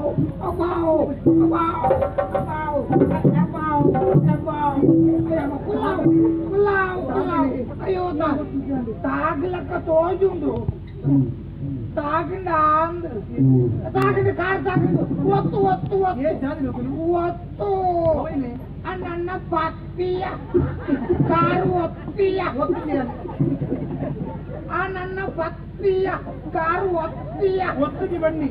เบาเบาเบาเบาเบา అయ్యోదా తాగలక్క తోజుండు తాగండా తాగండి కారు తాగండు వత్తు వత్తు వత్తు అని అన్న పత్తియ కారు వత్తియ. అని అన్న పత్తియ కారు వత్తియ వత్తుకి బండి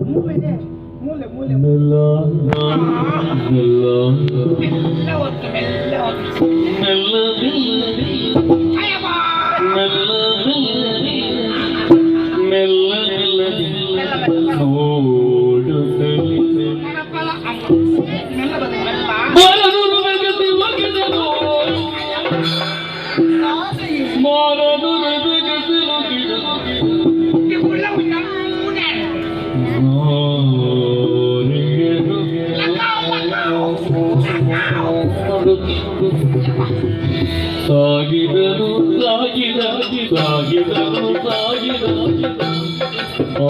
సాగిదను సాగిదను సాగిదను సాగిదను ఓ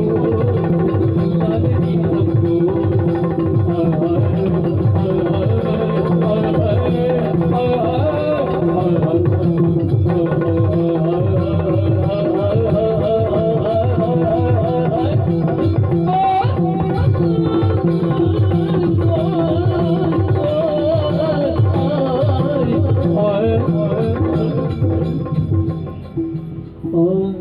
哦。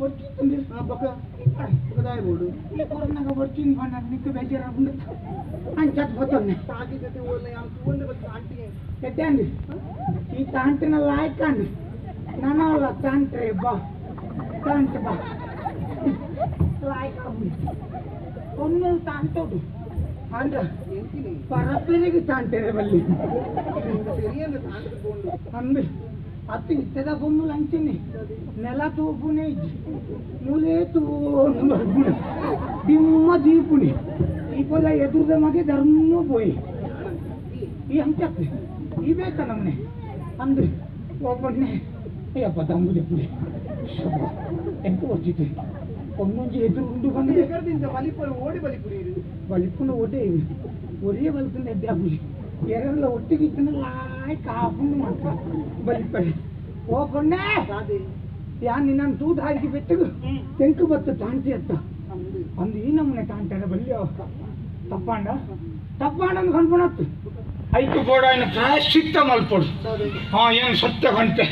వచ్చింది పక్క పక్కదాయి బోడు ఈ కొరనగా వచ్చింది పన్న నీకు బేజారు ఉండు అని చెప్పబోతున్నా తాగి గతి ఊళ్ళే అనుకోండి తాంటి పెట్టండి ఈ తాంటిన లాయకండి నన్న వాళ్ళ తాంట్రే బా తాంట బా లాయక ಒಮ್ಮೆ ತಾಂಟೋದು ಅಂದ್ರೆ ಪರಪರಿಗೆ ತಾಂಟೇರೆ ಬಲ್ಲಿ ಅಂದ್ರೆ ಅತ್ತಿ ಇತ್ತೆದ ಬೊಮ್ಮುಲು ಅಂತೀನಿ. ನೆಲ ತೋಪುನೆ ಮೂಲೆ ತೋನು ಬಿಮ್ಮ ದೀಪುನಿ ಈಪದ ಎದುರ್ದ ಮಗೆ ಧರ್ಮ ಪೋಯಿ ಈ ಹಂಚತ್ತೆ ಈ ಬೇಕ ನಮ್ಮನೆ ಅಂದ್ರೆ ಒಬ್ಬನೇ ಅಯ್ಯಪ್ಪ ತಂಗುಲಿ ಪುಡಿ. ಎಂಟು ವರ್ಷಿತ್ತು. ಒಂದೊಂದು ಎದುರು ಉಂಡು ಬಂದು. ಬಲಿಪುರ ಓಡಿ ಬಲಿಪುರಿ ಬಲಿಪುಂಡು ಓಟೆ ಒರಿಯ ಬಲಿಪುನ ಎದ್ದೆ ಪುಡಿ. ಎರಡೆಲ್ಲ ಒಟ್ಟಿಗೆ ಇತ್ತನಲ್ಲ ಬಲಿ ಓ ಕೊನ್ನೆ ಯಾ ನಿನ್ನ ದೂಧ ಹಾಕಿ ಬಿಟ್ಟು ತೆಂಕು ಬತ್ತು ತಾಂಟಿ ಅಂತ. ಒಂದು ಈ ನಮ್ಮನೆ ತಾಂಟಾಡ ಬಲ್ಲಿ ತಪ್ಪಾಂಡ ತಪ್ಪಾಂಡ ಅಂತ ಕಂಡ್ಬಿಡತ್ತು. ಐತು ಗೋಡ ಏನು ಪ್ರಾಯಶ್ಚಿತ್ತ ಮಲ್ಪಡು. ಹಾ ಏನು ಸತ್ಯ ಕಂಟೆ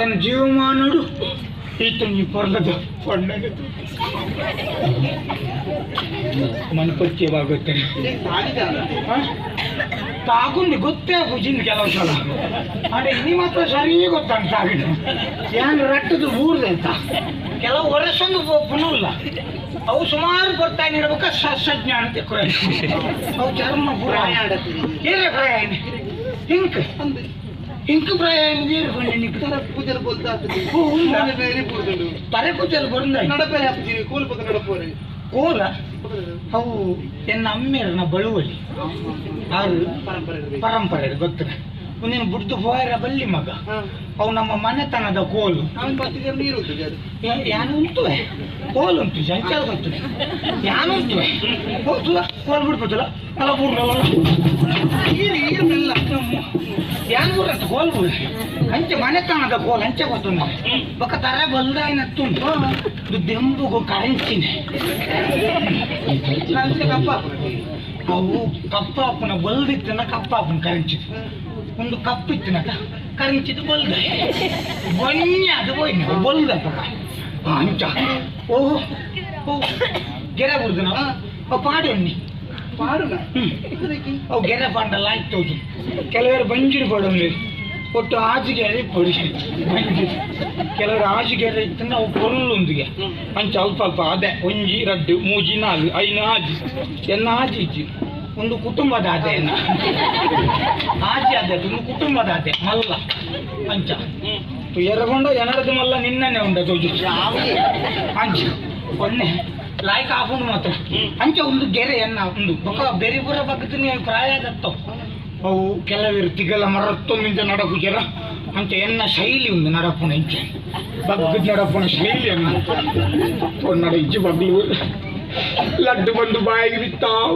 ಏನು ಜೀವಮಾನಡು ಈತು ನೀ ಪರ್ಲದ ಪಣ್ಣದು ಮನಪಚ್ಯವಾಗುತ್ತೆ ಹಾಂ? ತಾಗುಂದು ಗೊತ್ತೇ ಭುಜಿಂದ ಕೆಲವು ಸಲ. ಅಂದ್ರೆ ಇನಿ ಮಾತ್ರ ಸರಿ ಗೊತ್ತಂತ ತಾಗಿದ್ದು ಏನು ರಟ್ಟದು ಊರ್ದೆ ಅಂತ. ಕೆಲವು ವರ್ಷಂದು ಪುನಲ್ಲ ಅವು ಸುಮಾರು ಬರ್ತಾ ಇರ್ಬೇಕ ಅಂತ ತೆಕ್ಕೊರೆ ಅವು ಚರ್ಮ ಪುರ ಏನೇ ಪ್ರಾಯ ಹಿಂಕ್ ಅಂದು ಹಿಂಕ್ ಪ್ರಾಯ ನೀರು ಬಂಡಿ ನಿಕ್ ತರ ಪೂಜಲ್ ಬೋಲ್ತಾ ಆಗ್ತದೆ ಹೋ, ಇಲ್ಲ. ನಾನು ಕೂಲ್. ಅವು ಎನ್ನ ಅಮ್ಮೇರನ ಬಳುವಳಿ. ಆರು ಪರಂಪರೆ ಗೊತ್ತಿರ ಮುಂದಿನ ಬುಡ್ದು ಹೋಯರ ಬಲ್ಲಿ ಮಗ. ಅವು ನಮ್ಮ ಮನೆತನದ ಕೋಲು. ಯಾನು ಉಂಟುವೆ ಕೋಲು ಉಂಟು ಸಂಚಾರ ಗೊತ್ತಿದೆ ಯಾನು ಉಂಟುವೆ ಹೋಗ್ತದ ಕೋಲ್ ಬಿಡ್ಬೋದಲ್ಲ ಅಲ್ಲ ಬೂರ್ನಲ್ಲ ನೀರು ನೀರು ಮೆಲ್ಲ ಯಾನು ಬೂರಂತ ಕೋಲ್ ಬೂರ ಅಂಚೆ ಮನೆತನದ ಕೋಲ್ ಅಂಚೆ ಗೊತ್ತುಂಟು ಬೊಕ್ಕ ತರ ಬಲ್ದಾಯಿನತ್ತುಂಟು ಇದು ದೆಂಬುಗು ಕರೆನ್ಸಿನೇ ನಾನು ಕಪ್ಪ ಅವು ಕಪ್ಪಾಪುನ ಬಲ್ದಿತ್ತನ ಕಪ್ಪಾಪುನ ಕರೆಂಚಿದು ಒಂದು ಕಪ್ಪಿತ್ತಿನಕ ಕರೆಂಚಿದು ಬಲ್ದ ಬನ್ನಿ ಅದು ಹೋಯ್ನ ಬಲ್ದ ಪಕ್ಕ ಅಂಚ ಓಹೋ ಓ ಗೆರೆ ಬುಡ್ದು ನಾವು ಅವು ಪಾಡಿ ಉಣ್ಣಿ ಪಾಡುನ ಹ್ಮ್. ಇದಕ್ಕೆ ಅವು ಗೆರೆ ಪಾಂಡಲ್ಲ ಆಯ್ತು ಕೆಲವರು ಬಂಜಿರು ಪಡೋದು ಒಟ್ಟು ಆಜಿಗೆರೆ ಪೊಡಿ ಬಂಜಿರು ಕೆಲವರು ಆಜಿಗೆರೆ ಇತ್ತು ಅವು ಕೊಲ್ಲೊಂದಿಗೆ ಅಂಚ ಅಲ್ಪ ಅಲ್ಪ ಅದೇ ಒಂಜಿ ರಡ್ಡು ಮೂಜಿ ನಾಲ್ಕು ಐನು ಆಜಿ. ಎನ್ನ ಆಜಿ ಇಜ್ಜಿ. ಒಂದು ಕುಟುಂಬದ ಆದೆ ಎನ್ನ ಆಜಿ ಆದೆ ಒಂದು ಕುಟುಂಬದ ಆದೆ ಮಲ್ಲ. ಅಂಚ. ಎರಗೊಂಡ ಎನರದು ಮಲ್ಲ ನಿನ್ನನೆ ಉಂಡ ತೋಜು ಅಂಚ. ಒನ್ನೆ ಲಾಯ್ಕ ಆಪುಂಡು ಮಾತ್ರ ಅಂಚ ಒಂದು ಗೆರೆ ಎನ್ನ ಒಂದು. ಬೊಕ ಬೆರಿ ಬುರ ಬಗ್ಗತೀನಿ ಪ್ರಾಯ ದತ್ತೋ. ಅವು ಕೆಲವರು ತಿಗಲ ಮರತ್ತೊಂದಿಂದ ನಡಕುಜರ ಅಂತ ಎನ್ನ ಶೈಲಿ ಉಂದು ನಡಪುಣ ಇಂಚೆ. ಬಗ್ಗದ ನಡಪುಣ ಶೈಲಿ ಅನ್ನ. ನಡ ಇಜ್ಜು ಬಗ್ಲು. ಲಡ್ಡು ಬಂದು ಬಾಯಿಗೆ ಬಿತ್ತಾವ್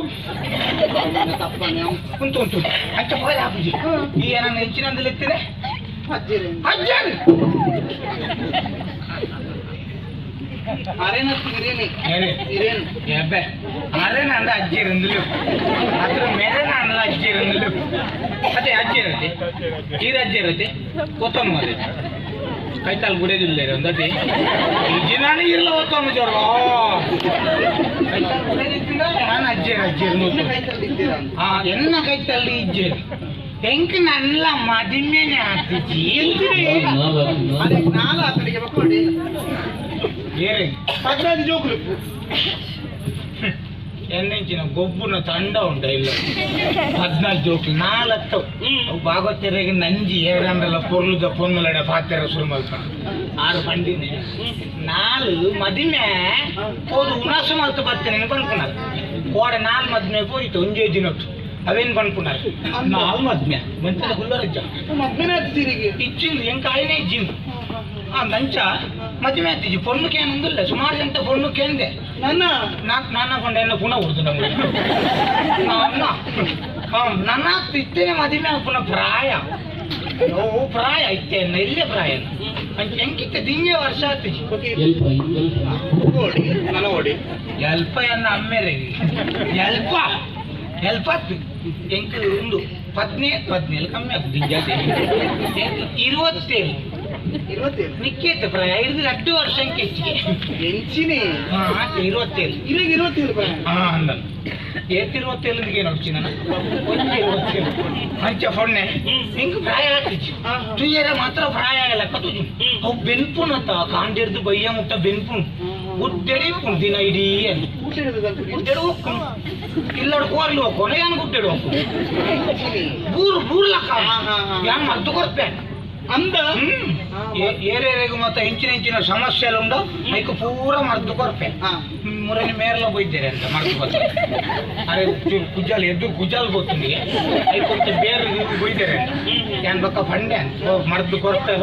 ಕುಂತು ಉಂಟು ಅಂಚ ಬಾಯ್ ಹಾಕುಜಿ. ಈ ಏನನ್ನ ಹೆಚ್ಚಿನಂದಲ್ಲಿ ಎತ್ತಿದೆ ಅಜ್ಜರಿ. ಅಜ್ಜಾರಿ. ಅರೇನ ಅರೇನ ಅಂದ ಅಜ್ಜಿ ಇರಂದಿಲು ಅದ್ರ ಮೇರೆನ ಅಂದ ಅಜ್ಜಿ ಇರಂದಿಲು ಅದೇ ಅಜ್ಜಿ ಇರುತ್ತೆ. ಈ ಅಜ್ಜಿ ಇರತ್ತೆ. ಕೊತ್ತೊಂದು ಮರಿ. ಕೈತಾಲ್ ಗುಡಿಯದಿಲ್ಲ ಒಂದತಿ ದಿನಾನೇ ಇರಲ್ಲ ಒತ್ತೊಂದು ಗುಡಿಯದಿತ್ತಿಂದ ನಾನು ಅಜ್ಜಿ ಅಜ್ಜಿ ಹಾ ಎನ್ನ ಕೈತಲ್ಲಿ ಇಜ್ಜಿ ಹೆಂಗ್ ನನ್ನ ಮದಿಮೆನೆ ಆಗ್ತಿಜ್ಜಿ ಅದಕ್ಕೆ ನಾಲ್ಕು ಆತನಿಗೆ ಮಕ್ಕಳು ಏರಿ ಪದ್ರಾದಿ ಜೋಕುಲು ಎನ್ನೆಂಚಿನ ಗೊಬ್ಬುನ ತಂಡ ಉಂಟ ಇಲ್ಲ? ಹದಿನಾಲ್ಕು ಜೋಕ್ಲು ನಾಲ್ಕು ಭಾಗವತರಿಗೆ ನಂಜಿ ಏರಂಡಲ ಪೊರ್ಲುದ ಪೊನ್ನುಲಡೆ ಪಾತ್ರ ಶುರು ಮಲ್ಪಣ ಆರು ಪಂಡಿನೆ ನಾಲ್ ಮದಿಮೆ ಹೋದು ಉನಾಸು ಮಲ್ತು ಬರ್ತೇನೆ ಬಂದ್ಪುನಾರ ಕೋಡೆ ನಾಲ್ ಮದ್ಮೆ ಹೋಯ್ತು ಒಂಜೇ ದಿನತ್ತು ಅವೇನ್ ಬಂದ್ಪುನಾರ ನಾಲ್ ಮದ್ಮೆ. ಮಂಚದ ಹುಲ್ಲರಜ್ಜ ಮದ್ಮೆನೇ ತಿರುಗಿ ಇಚ್ಚಿಂದು ಹೆಂಗ್ ಕಾಯಿನೇ ಇಜ್ಜಿಂದು ಆ ನಂಚ ಮದುವೆ ಆಗ್ತಿದ್ವಿ. ಪೊಣ್ಣು ಅನ್ನೊಂದಿಲ್ಲ. ಸುಮಾರು ಜನ ಪೊಣ್ಣು ಕೇಂದೆ ನನ್ನ? ನಾಲ್ಕು ನನ್ನ ಕೊಂಡೆ ಎಲ್ಲ ಪುನಃ ಹೊಡೆದು ನಮಗೆ. ನನ್ನ ಹಾಂ ನನ್ನ ಇತ್ತೇನೆ ಮದುವೆ ಪುನಃ ಪ್ರಾಯ. ಓ ಪ್ರಾಯ ಇತ್ತೇನ ಇಲ್ಲೇ ಪ್ರಾಯ ಹೆಂಗಿತ್ತ ದಿಂಗೆ ವರ್ಷ ಆಗ್ತಿದ್ವಿ. ಓಡಿ ನನ್ನ ಓಡಿ ಎಲ್ಪ ಎನ್ನ ಅಮ್ಮೆರೆ. ಎಲ್ಪ. ಎಲ್ಪ ಎಂಕ್ ಒಂದು. ಪತ್ನಿ ಪತ್ನಿಯಲ್ಲಿ ಕಮ್ಮಿ ಆಗ್ತದೆ ಇರುವತ್ತೇಳು. ಇರುವತ್ತೇಳು. ನಿಕ್ಕೇತ ಪ್ರಾಯ. ಇದು ಎರಡು ವರ್ಷಕ್ಕೆ ಹೆಚ್ಚಿಗೆ. ಎಂಚಿನಿ. ಹಾ ಆಕೆ ಇರುವತ್ತೇಳು. ಇಲ್ಲಿಗೆ ಇರುವತ್ತೇಳು ಪ್ರಾಯ. ಹಾ ಅಂದ ಏತ್ ಇರುವತ್ತೇಳಿಗೆ ನೋಡ್ಚಿ ನಾನು ಒಂದು ಇರುವತ್ತೇಳು. ಅಂಚ ಫೊಣ್ಣೆ ಪ್ರಾಯ ಆಗ್ತಿಚ್ಚಿ ಹಾ, ಹಾ. ತುಯ್ಯರ ಮಾತ್ರ ಪ್ರಾಯ ಆಗಲ್ಲ ಕತ್ತು ಅವು ಬೆನ್ಪುಣತ್ತ ಕಾಂಡಿರ್ದು ಬಯ್ಯ ಮುಟ್ಟ ಬೆನ್ಪುಣ್ ಗುಡ್ಡೆಡಿ ದಿನ ಇಡೀ ಅಂತ. ಊಟ ಹಿಡಿದ ಗುಡ್ಡೆಡು ಹೋಗ್ಕೊಂಡು ಇಲ್ಲಡ್ ಕೋರ್ಲಿ ಏನು ಗುಡ್ಡೆಡು ಬೂರು ಬೂರ್ಲಕ್ಕ. ಹಾ, ಹಾ, ಹಾ. ಯಾನ್ ಮದ್ದು ಕೊಡ್ಪೆ ಅಂದ ಏರೇರೆಗೂ ಮತ್ತೆ ಹೆಂಚಿನ ಹೆಂಚಿನ ಸಮಸ್ಯೆ ಎಲ್ಲ ಉಂಡು ಅದಕ್ಕೆ ಪೂರ ಮರ್ದು ಕೊರ್ಪೆ. ಹಾ. ಮುರಳಿ ಮೇರೆಲ್ಲ ಬೈದ್ದೇನೆ ಅಂತ ಮರ್ದು ಕೊರ್ಪೆ. ಅರೆ ಚೂರು ಕುಜ್ಜಲ್ ಎದ್ದು ಕುಜ್ಜಲ್ ಗೊತ್ತು ನಿಮಗೆ ಅದಕ್ಕೆ ಬೇರೆ ಬೈದೇನೆ ಅಂತ. ಏನ್ ಬಕ್ಕ ಫಂಡೆ ಅಂತ. ಮರ್ದು ಕೊರ್ಪೆ